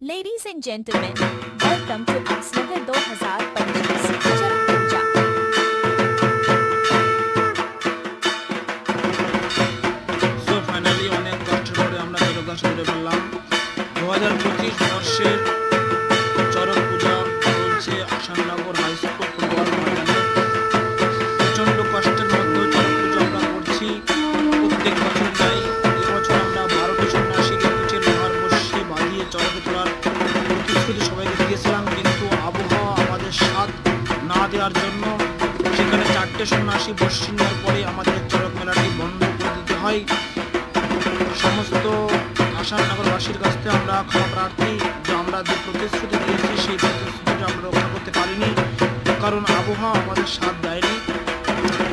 Ladies and gentlemen, welcome to Asnagar 2025 Charak Puja. So finally অনেক কষ্টের পরে আমরা চরকা পূজা চলছে আসাননগর হাই স্কুল দেওয়ার জন্য। সেখানে চারটে সন্ন্যাসী বসি নেওয়ার পরে আমাদের চরক মেলাটি বন্ধ করে দিতে হয়। সমস্ত আসাননগরবাসীর কাছ থেকে আমরা ক্ষমা প্রার্থী যে আমরা যে প্রতিশ্রুতি দিয়েছি, সেই প্রতিশ্রুতিটা আমরা রক্ষা করতে পারিনি। কারণ আবহাওয়া আমাদের সাথ দেয়নি।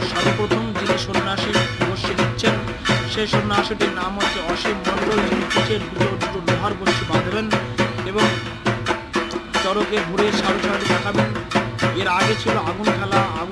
সর্বপ্রথম যিনি সন্ন্যাসী বসে দিচ্ছেন, সেই সন্ন্যাসীটির নাম হচ্ছে অসীম মণ্ডল, যিনি পিঠের দুটো দুটো লোহার বসে বাঁধবেন এবং চরকে ঘুরে সাড়ে সাড়ে দেখাবেন। ఈ రాజశివుడు ఆగుండగల ఆ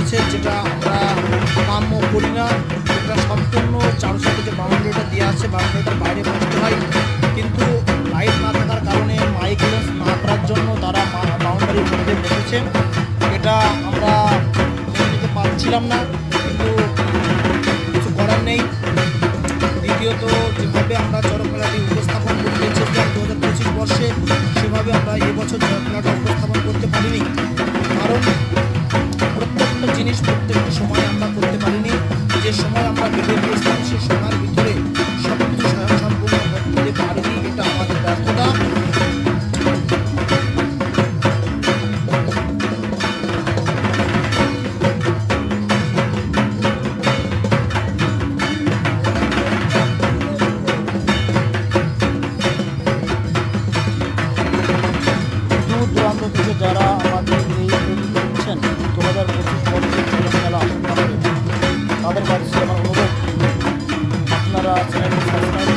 মানুষ যেটা আমরা কাম্য করি না। এটা সম্পূর্ণ চারশো থেকে বাউন্ডারিটা দেওয়া আছে বাউন্ডারিটার বাইরে বসতে হয়। কিন্তু লাইট না থাকার কারণে মাইক লেন্স না করার জন্য তারা বাউন্ডারির মধ্যে বসেছে। এটা আমরা নিতে পারছিলাম না, কিন্তু কিছু করার নেই। দ্বিতীয়ত, যেভাবে আমরা চরক মেলাটি উপস্থাপন করতে চেয়েছিলাম দু হাজার পঁচিশ বর্ষে, সেভাবে আমরা এবছর চরক মেলাটা উপস্থাপন করতে পারিনি। কারণ প্রত্যেকটা জিনিস প্রত্যেকটা সময় আমরা করতে পারিনি। আপনারা চ্যানেলটি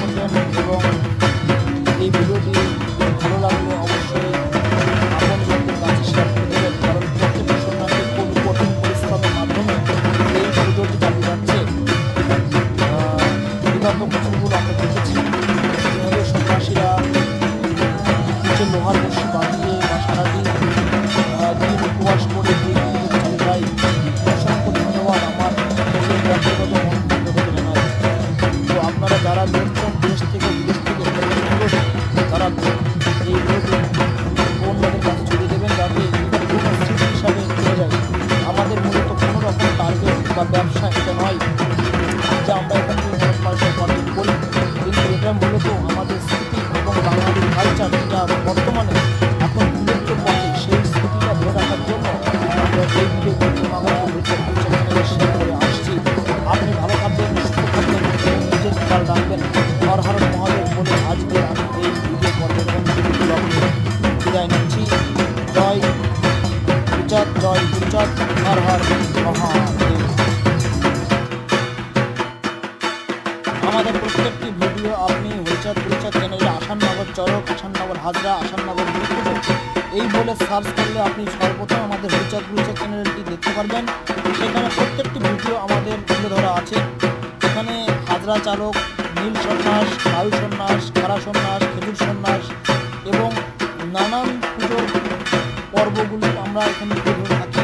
জয় জয় মহাদেব আমাদের প্রত্যেকটি ভিডিও আপনি হইচাঁদ গুলচাঁদ চ্যানেলে আসাননগর চরক, আসাননগর হাজরা, আসাননগর গুরুপুর এই বলে সার্চ করলে আপনি সর্বপ্রথম আমাদের হইচাঁদ গুলচাঁদ চ্যানেলটি দেখতে পারবেন। সেখানে প্রত্যেকটি ভিডিও আমাদের তুলে ধরা আছে। এখানে হাজরা চালক, নীল সন্ন্যাস, বায়ু সন্ন্যাস, খারা সন্ন্যাস, খেজুর সন্ন্যাস এবং নানান পুজোর পর্বগুলি আমরা এখানে পুজো থাকি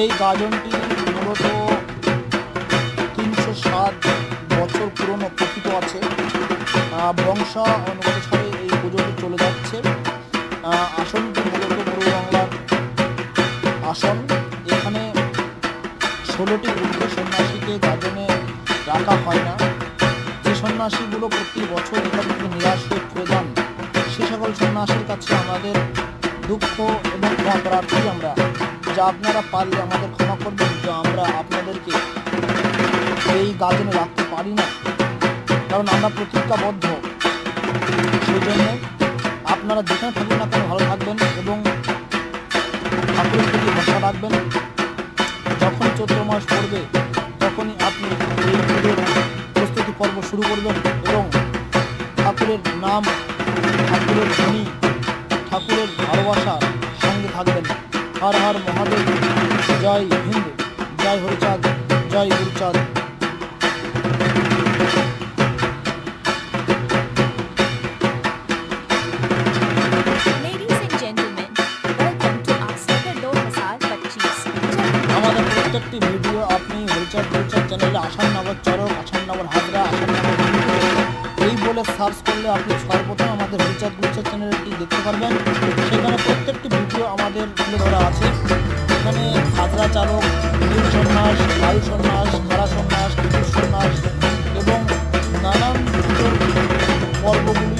এই গাজনটি মূলত তিনশো সাত বছর পুরনো প্রকৃত আছে। বংশা ছাড়ে এই পুজোটি চলে যাচ্ছে। আসনটি মূলত পূর্ব বাংলার আসন। এখানে ষোলোটি ঊর্ধ্ব সন্ন্যাসীকে গাজনে রাখা হয় না। যে সন্ন্যাসীগুলো প্রতি বছর এখান থেকে নিরাশ হয়ে যান সে সকল সন্ন্যাসীর কাছে আমাদের দুঃখ এবং ক্ষমা প্রার্থী আমরা। যা আপনারা পারলে আমাদের ক্ষমা করবেন, যে আমরা আপনাদেরকে এই গাজনে রাখতে পারি না। কারণ আমরা প্রতিজ্ঞাবদ্ধ। সেই জন্য আপনারা যেখানে থাকবেন না ভালো থাকবেন এবং ঠাকুরের প্রতি ভরসা রাখবেন। যখন চৈত্র মাস পড়বে, তখনই আপনি এই পুজোর প্রস্তুতি পর্ব শুরু করবেন এবং ঠাকুরের নাম ঠাকুরের ধ্বনি ঠাকুরের ভালোবাসা সঙ্গে থাকবেন। হর হর মহাদেব জয় হিন্দ জয় হরিচাঁদ জয় Guruchand. Ladies and gentlemen, welcome to Aksnagar 2025. আমাদের প্রত্যেকটি ভিডিও আপনি হরিচাঁদ চ্যানেলে আসান নগর চরক আসান নগর হাজরা আসান নগর এই বলে সার্চ করলে আপনি সর্বপ্রথম আমাদের রিচার্জ গুলচার চ্যানেলটি দেখতে পারবেন। সেখানে প্রত্যেকটি ভিডিও আমাদের তুলে ধরা আছে। এখানে হাজরা চালক, নীল সন্ন্যাস বায়ু সন্ন্যাস খারা সন্ন্যাস সন্ন্যাস এবং নানান পর্বগুলি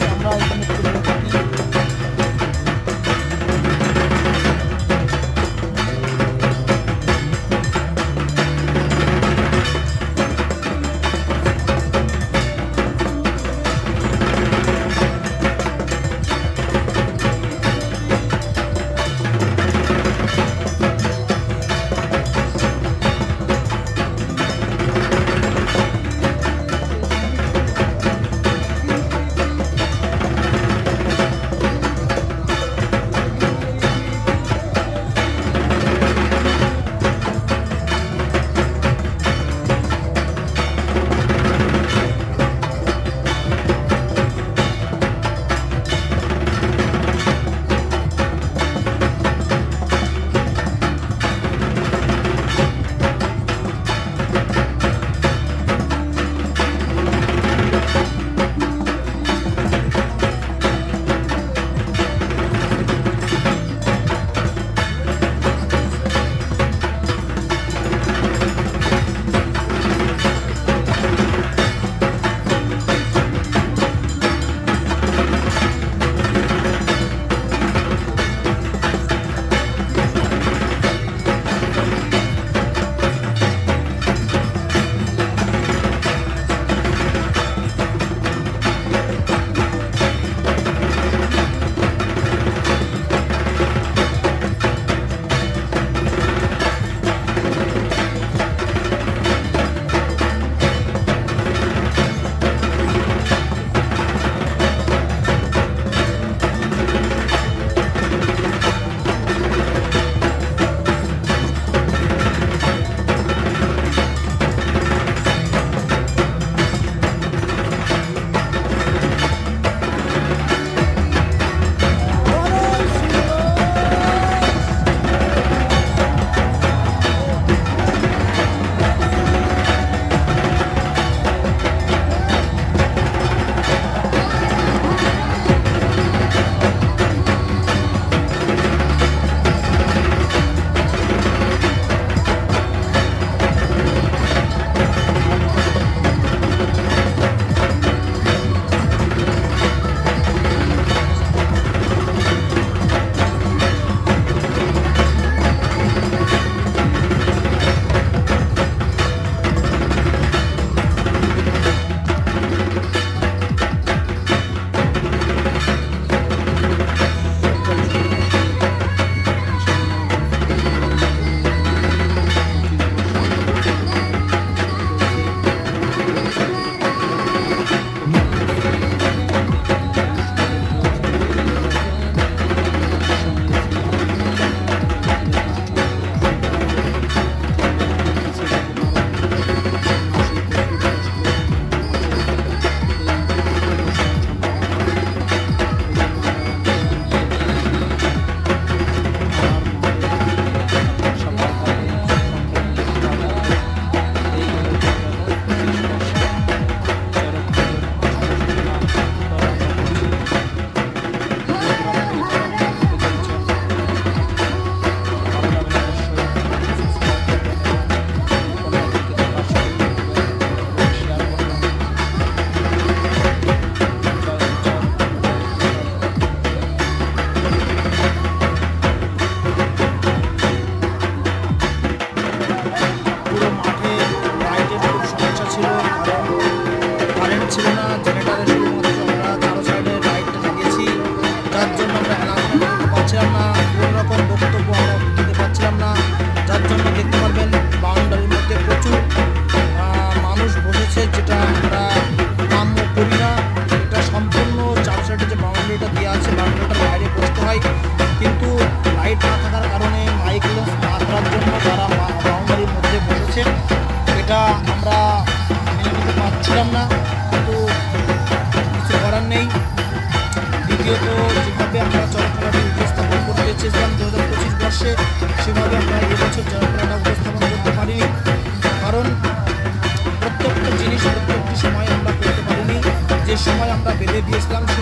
Baby, Islam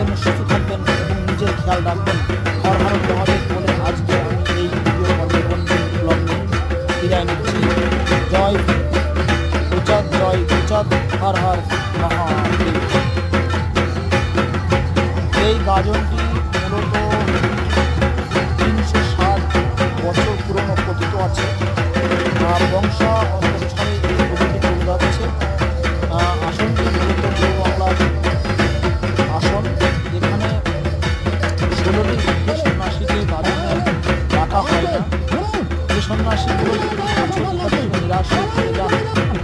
থাকবেন সুস্থ থাকবেন এবং নিজের খেয়াল রাখবেন। হর হর মহাদেব বলে আজকে আমি এই ভিডিও পর্যটন ব্লগ নিচ্ছি জয় উচত জয়, উচত হর হর মহাদেব। এই গাজনটি সন্ন্যাসী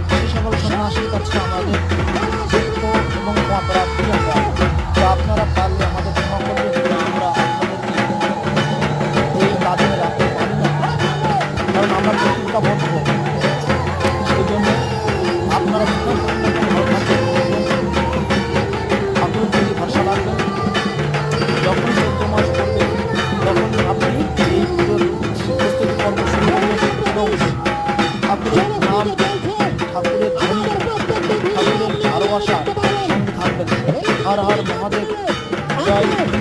সে সকল সন্ন্যাসীর কাছে আমাদের মহাদেব। জয়।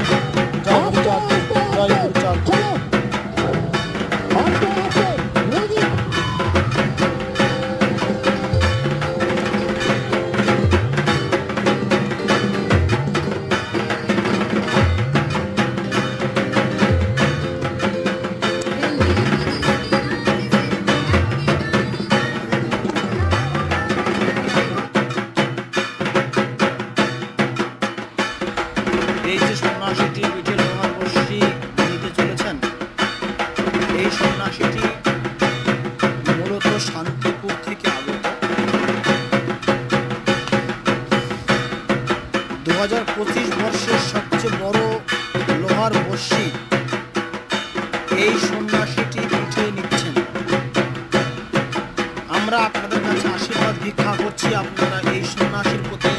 সন্ন্যাসীর প্রতি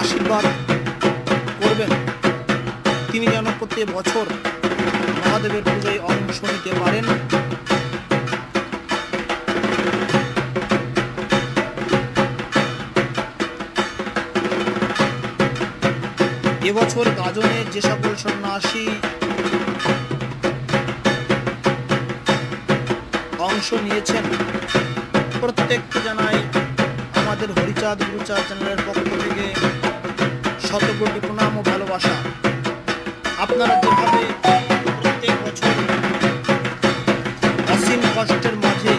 আশীর্বাদ করবেন। তিনি যেন প্রত্যেক বছর মহাদেবের পুজোয় অংশ নিতে পারেন। এবছর গাজনের যে সকল সন্ন্যাসী অংশ নিয়েছেন, প্রত্যেককে জানাই আমাদের হরিচাঁদ গুরুচাঁদ চ্যানেলের পক্ষ থেকে শতকোটি প্রণাম ও ভালোবাসা। আপনারা যেভাবে প্রত্যেক বছর অসীম কষ্টের মাঝে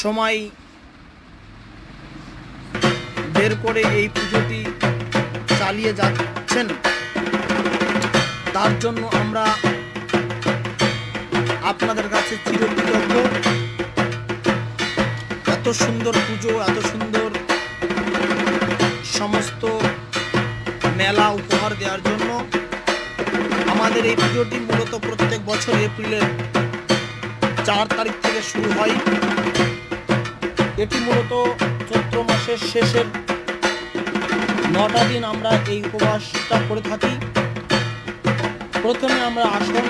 সময় বের করে এই পুজোটি চালিয়ে যাচ্ছেন, তার জন্য আমরা আপনাদের কাছে চিরকৃতজ্ঞ। এত সুন্দর পুজো, এত সুন্দর সমস্ত মেলা উপহার দেওয়ার জন্য আমাদের এই পুজোটি মূলত প্রত্যেক বছর এপ্রিলের চার তারিখ থেকে শুরু হয়। এটি মূলত চৈত্র মাসের শেষের নটা দিন আমরা এই উপবাসটা করে থাকি। প্রথমে আমরা আসন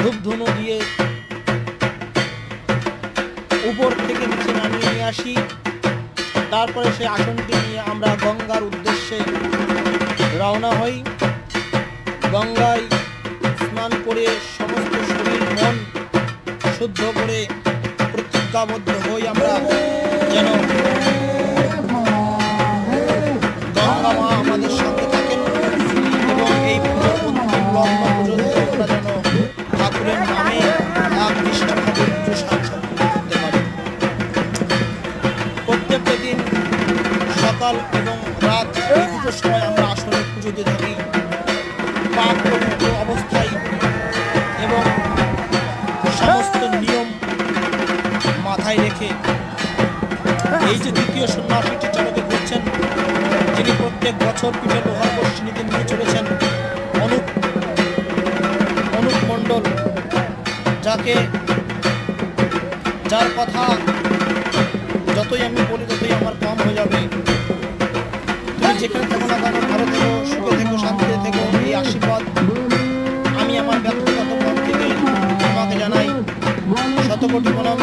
ধূপধুনো দিয়ে উপর থেকে নিচে নামিয়ে নিয়ে আসি। তারপরে সেই আসনটি নিয়ে আমরা গঙ্গার উদ্দেশ্যে রওনা হই। গঙ্গায় স্নান করে সমস্ত শরীর, মন শুদ্ধ করে প্রতিজ্ঞাবদ্ধ হই আমরা যেন গঙ্গা মা আমাদের সঙ্গে থাকেন এবং এই পুজোর অন্তিম লগ্ন পর্যন্ত আমরা যেন ঠাকুরের নামে এক নিষ্ঠাভাবে পুজো সকাল এবং রাত এই সময় আমরা আসলে পুজো দিয়ে থাকি। অবস্থায় এবং সমস্ত নিয়ম মাথায় রেখে এই যে দ্বিতীয় সন্ন্যাসীটি চালকে ঘুরছেন যিনি প্রত্যেক বছর পিঠে লোহার বর্ষিনীতে নিয়ে চলেছেন অনুপ অনুপ মণ্ডল, যাকে যার কথা যতই আমি বলি ততই আমার কম হয়ে যাবে। যেখানে থাকো না কেন ভারতীয় সুখে থেকো, শান্তিতে থেকো, এই আশীর্বাদ আমি আমার ব্যক্তিগত পথ থেকে তোমাকে জানাই। শতকোটি প্রণাম